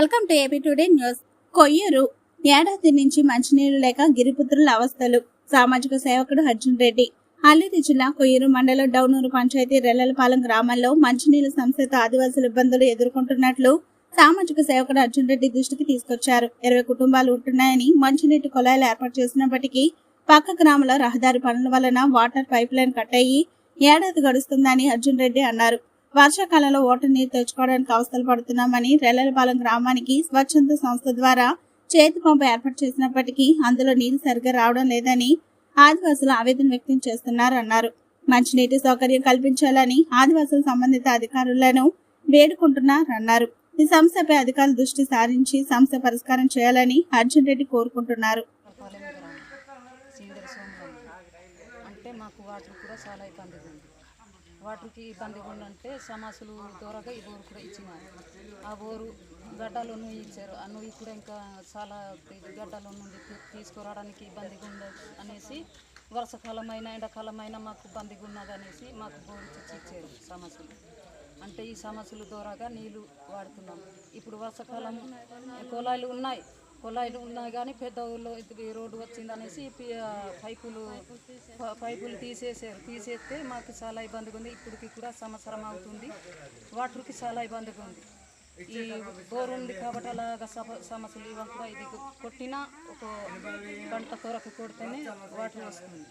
Welcome to AP today news. Koyyuru. ఏడాది నుంచి మంచినీరు లేక గిరిపుత్రుల అవస్థలు. సామాజిక సేవకుడు అర్జున్ రెడ్డి. అల్లూరి జిల్లా కొయ్యూరు మండలం డౌనూరు పంచాయతీ రెల్లలపాలెం గ్రామంలో మంచినీళ్ళ సంస్థతో ఆదివాసుల ఇబ్బందులు ఎదుర్కొంటున్నట్లు సామాజిక సేవకుడు అర్జున్ రెడ్డి దృష్టికి తీసుకొచ్చారు. ఇరవై కుటుంబాలు ఉంటున్నాయని మంచినీటి కుళాయిలు ఏర్పాటు చేసినప్పటికీ పక్క గ్రామంలో రహదారి పనుల వలన వాటర్ పైప్ లైన్ కట్ అయ్యి ఏడాది గడుస్తుందని అర్జున్ రెడ్డి అన్నారు. వర్షాకాలంలో ఓటర్ నీరు తెచ్చుకోవడానికి అవస్థలు పడుతున్నామని రెల్లలపాలెం గ్రామానికి స్వచ్ఛంద సంస్థ ద్వారా చేతి పంపు ఏర్పాటు చేసినప్పటికీ అందులో నీరు సరిగ్గా రావడం లేదని ఆదివాసులు ఆవేదన వ్యక్తం చేస్తున్నారు అన్నారు. మంచినీటి సౌకర్యం కల్పించాలని ఆదివాసుల సంబంధిత అధికారులను వేడుకుంటున్నారన్నారు ఈ సమస్యపై అధికారులు దృష్టి సారించి సమస్య పరిష్కారం చేయాలని అర్జున్ రెడ్డి కోరుకుంటున్నారు. అంటే మాకు వాటర్ కూడా చాలా ఇబ్బందిగా ఉంది. వాటికి ఇబ్బందిగా ఉందంటే సమాసులు దూరగా ఈ బోరు కూడా ఇచ్చినారు. ఆ బోరు గడ్డలో నువ్వు ఇచ్చారు. ఆ నువ్వు కూడా ఇంకా చాలా గడ్డలు గడ్డలో నుండి తీసుకురావడానికి ఇబ్బందిగా ఉండదు అనేసి వర్షకాలమైన ఎండాకాలమైన మాకు ఇబ్బందిగా ఉన్నది అనేసి మాకు బోరు తెచ్చి ఇచ్చారు సమస్యలు అంటే ఈ సమస్యలు ద్వారాగా నీళ్ళు వాడుతున్నాం. ఇప్పుడు వర్షాకాలం కుళాయిలు ఉన్నాయి. కుళాయిలు ఉన్నా కానీ పెద్ద ఊళ్ళో ఇది రోడ్డు వచ్చింది అనేసి పైపులు పైపులు తీసేసారు తీసేస్తే మాకు చాలా ఇబ్బందిగా ఉంది. ఇప్పటికి కూడా సంవత్సరం అవుతుంది. వాటర్కి చాలా ఇబ్బందిగా ఉంది. ఈ బోర్ ఉంది కాబట్టి అలాగ సమస్యలు ఇవ్వకుండా ఇది కొట్టినా ఒక గంట కొరకు కొడితేనే వాటర్ వస్తుంది.